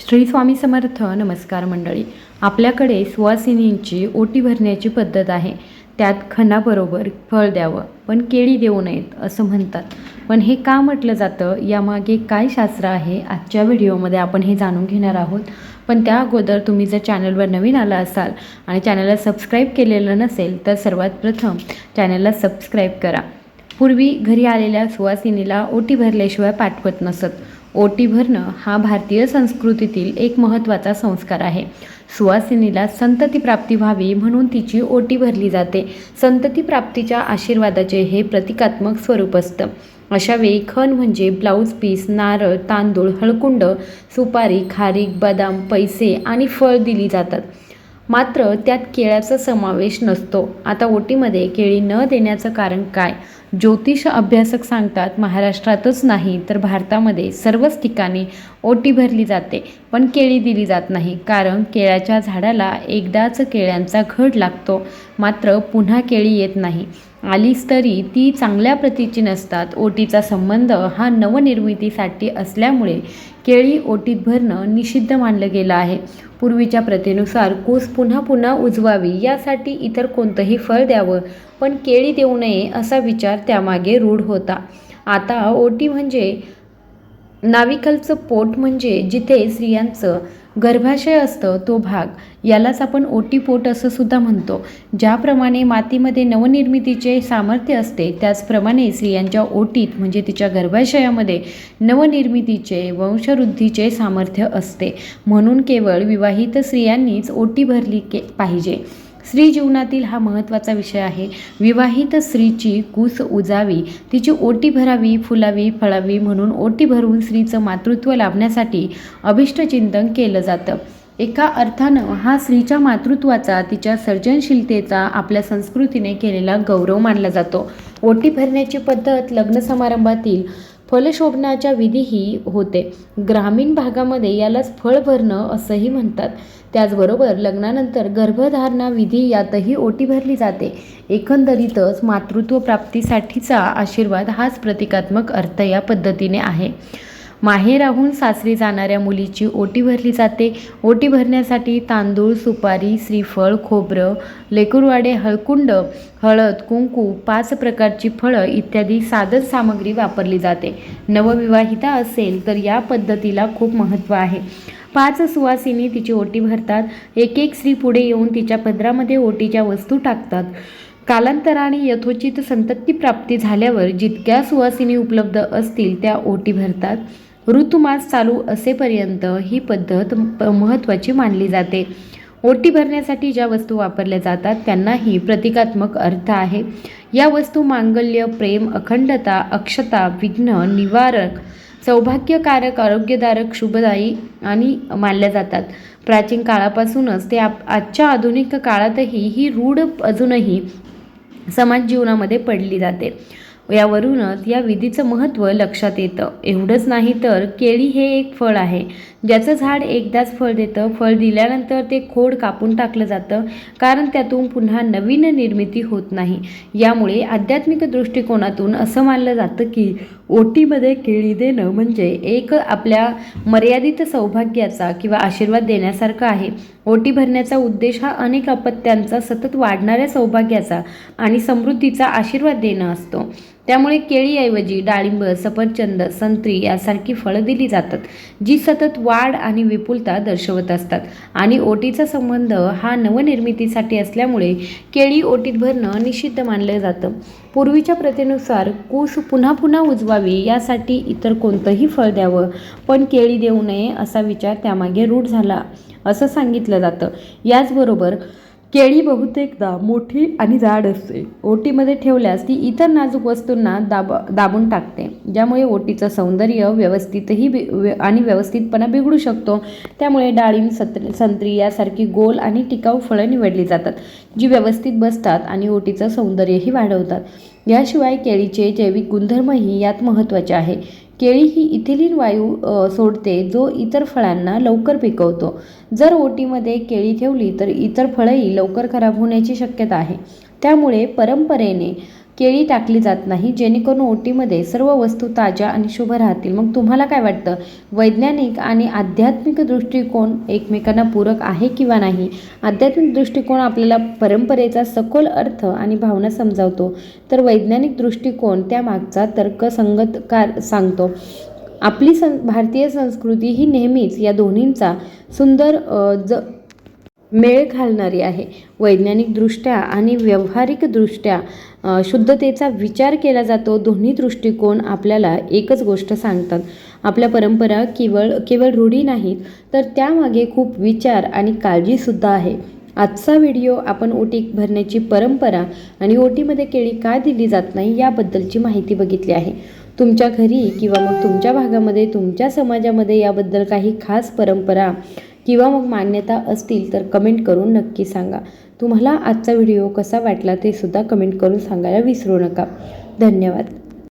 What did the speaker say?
श्री स्वामी समर्थ नमस्कार मंडळी. आपल्याकडे सुवासिनींची ओटी भरण्याची पद्धत आहे. त्यात खणाबरोबर फळ द्यावं पण केळी देऊ नयेत असं म्हणतात. पण हे का म्हटलं जातं? यामागे काय शास्त्र आहे? आजच्या व्हिडिओमध्ये आपण हे जाणून घेणार आहोत. पण त्या अगोदर तुम्ही जर चॅनलवर नवीन आला असाल आणि चॅनलला सबस्क्राईब केलेलं नसेल तर सर्वात प्रथम चॅनलला सबस्क्राईब करा. पूर्वी घरी आलेल्या सुवासिनीला ओटी भरल्याशिवाय पाठवत नसत. ओटी भरणं हा भारतीय संस्कृतीतील एक महत्त्वाचा संस्कार आहे. सुवासिनीला संतती प्राप्ती व्हावी म्हणून तिची ओटी भरली जाते. संतती प्राप्तीच्या आशीर्वादाचे हे प्रतिकात्मक स्वरूप असतं. अशावेळी खण म्हणजे ब्लाऊज पीस नारळ तांदूळ हळकुंड सुपारी खारीक बदाम पैसे आणि फळ दिली जातात. मात्र त्यात केळ्याचा समावेश नसतो. आता ओटीमध्ये केळी न देण्याचं कारण काय? ज्योतिष अभ्यासक सांगतात महाराष्ट्रातच नाही तर भारतामध्ये सर्वच ठिकाणी ओटी भरली जाते पण केळी दिली जात नाही. कारण केळ्याच्या झाडाला एकदाच केळ्यांचा घड लागतो. मात्र पुन्हा केळी येत नाही. आलीच तरी ती चांगल्या प्रतीची नसतात. ओटीचा संबंध हा नवनिर्मितीसाठी असल्यामुळे केळी ओटीत भरणं निषिद्ध मानलं गेलं आहे. पूर्वीच्या प्रथेनुसार कूस पुन्हा पुन्हा उजवावी यासाठी इतर कोणतंही फळ द्यावं पण केळी देऊ नये असा विचार त्यामागे रूढ होता. आता ओटी म्हणजे नाविकलचं पोट म्हणजे जिथे स्त्रियांचं गर्भाशय असतं तो भाग. यालाच आपण ओटीपोट असं सुद्धा म्हणतो. ज्याप्रमाणे मातीमध्ये नवनिर्मितीचे सामर्थ्य असते त्याचप्रमाणे स्त्रियांच्या ओटीत म्हणजे तिच्या गर्भाशयामध्ये नवनिर्मितीचे वंशवृद्धीचे सामर्थ्य असते. म्हणून केवळ विवाहित स्त्रियांनीच ओटी भरली के पाहिजे. स्त्री जीवनातील हा महत्त्वाचा विषय आहे. विवाहित स्त्रीची कूस उजावी तिची ओटी भरावी फुलावी फळावी म्हणून ओटी भरून स्त्रीचं मातृत्व लाभण्यासाठी अभिष्टचिंतन केलं जातं. एका अर्थानं हा स्त्रीच्या मातृत्वाचा तिच्या सर्जनशीलतेचा आपल्या संस्कृतीने केलेला गौरव मानला जातो. ओटी भरण्याची पद्धत लग्न समारंभातील फलशोभनाच्या विधीही होते. ग्रामीण भागामध्ये यालाच फळ भरणं असंही म्हणतात. त्याचबरोबर लग्नानंतर गर्भधारणा विधी यातही ओटी भरली जाते. एकंदरीतच मातृत्व प्राप्तीसाठीचा आशीर्वाद हाच प्रतिकात्मक अर्थ या पद्धतीने आहे. माहेराहून सासरी जाणाऱ्या मुलीची ओटी भरली जाते. ओटी भरण्यासाठी तांदूळ सुपारी श्रीफळ खोबरं लेकुरवाडे हळकुंड हळद कुंकू पाच प्रकारची फळं इत्यादी साधन सामग्री वापरली जाते. नवविवाहिता असेल तर या पद्धतीला खूप महत्त्व आहे. पाच सुवासिनी तिची ओटी भरतात. एक एक स्त्री पुढे येऊन तिच्या पदरामध्ये ओटीच्या वस्तू टाकतात. कालांतराने यथोचित संतती प्राप्ती झाल्यावर जितक्या सुवासिनी उपलब्ध असतील त्या ओटी भरतात. ऋतुमास चालू असेपर्यंत ही पद्धत प- महत्त्वाची मानली जाते. ओटी भरण्यासाठी ज्या वस्तू वापरल्या जातात त्यांनाही प्रतिकात्मक अर्थ आहे. या वस्तू मांगल्य प्रेम अखंडता अक्षता विघ्न निवारक सौभाग्यकारक आरोग्यदारक शुभदायी आणि मानल्या जातात. प्राचीन काळापासूनच ते आप आजच्या आधुनिक काळातही ही रूढ अजूनही समाज जीवनामध्ये पडली जाते. यावरूनच या विधीचं महत्त्व लक्षात येतं. एवढंच नाही तर केळी हे एक फळ आहे. ज्याचं झाड एकदाच फळ देतं. फळ दिल्यानंतर ते खोड कापून टाकलं जातं. कारण त्यातून पुन्हा नवीन निर्मिती होत नाही. यामुळे आध्यात्मिक दृष्टिकोनातून असं मानलं जातं की ओटीमध्ये केळी देणं म्हणजे एक आपल्या मर्यादित सौभाग्याचा किंवा आशीर्वाद देण्यासारखं आहे. ओटी भरण्याचा उद्देश हा अनेक अपत्यांचा सतत वाढणाऱ्या सौभाग्याचा आणि समृद्धीचा आशीर्वाद देणं असतो. त्यामुळे केळीऐवजी डाळिंब सफरचंद संत्री यासारखी फळं दिली जातात जी सतत वाढ आणि विपुलता दर्शवत असतात. आणि ओटीचा संबंध हा नवनिर्मितीसाठी असल्यामुळे केळी ओटीत भरणं निषिद्ध मानलं जातं. पूर्वीच्या प्रथेनुसार कूस पुन्हा पुन्हा उजवावी यासाठी इतर कोणतंही फळ द्यावं पण केळी देऊ नये असा विचार त्यामागे रूढ झाला असं सांगितलं जातं. याचबरोबर केळी बहुतेकदा मोठी आणि जाड असते. ओटीमध्ये ठेवल्यास ती इतर नाजूक वस्तूंना दाब दाबून टाकते. ज्यामुळे ओटीचं सौंदर्य व्यवस्थितही बि व्य- आणि व्यवस्थितपणा बिघडू शकतो. त्यामुळे डाळिंब सत्र संत्री यासारखी गोल आणि टिकाऊ फळं निवडली जातात जी व्यवस्थित बसतात आणि ओटीचं सौंदर्यही वाढवतात. याशिवाय केळीचे जैविक गुणधर्मही यात महत्त्वाचे आहे. केळी ही इथिलीन वायू सोडते जो इतर फळांना लवकर पिकवतो. जर ओटीमध्ये केळी ठेवली तर इतर फळंही लवकर खराब होण्याची शक्यता आहे. त्यामुळे परंपरेने केळी टाकली जात नाही. जेणेकरून ओटीमध्ये सर्व वस्तू ताज्या आणि शुभ राहतील. मग तुम्हाला काय वाटतं? वैज्ञानिक आणि आध्यात्मिक दृष्टिकोन एकमेकांना पूरक आहे किंवा नाही? आध्यात्मिक दृष्टिकोन आपल्याला परंपरेचा सखोल अर्थ आणि भावना समजावतो. तर वैज्ञानिक दृष्टिकोन त्यामागचा तर्कसंगतकार सांगतो. आपली सं भारतीय संस्कृती ही नेहमीच या दोन्हींचा सुंदर ज मेळ घालणारी आहे. वैज्ञानिकदृष्ट्या आणि व्यावहारिकदृष्ट्या शुद्धतेचा विचार केला जातो. दोन्ही दृष्टिकोन आपल्याला एकच गोष्ट सांगतात. आपल्या परंपरा केवळ केवळ रूढी नाहीत तर त्यामागे खूप विचार आणि काळजीसुद्धा आहे. आजचा व्हिडिओ आपण ओटी भरण्याची परंपरा आणि ओटीमध्ये केळी का दिली जात नाही याबद्दलची माहिती बघितली आहे. तुमच्या घरी किंवा मग तुमच्या भागामध्ये तुमच्या समाजामध्ये याबद्दल काही खास परंपरा किंवा मग मान्यता असतील तर कमेंट करून नक्की सांगा. तुम्हाला आजचा व्हिडिओ कसा वाटला ते सुद्धा कमेंट करून सांगायला विसरू नका. धन्यवाद.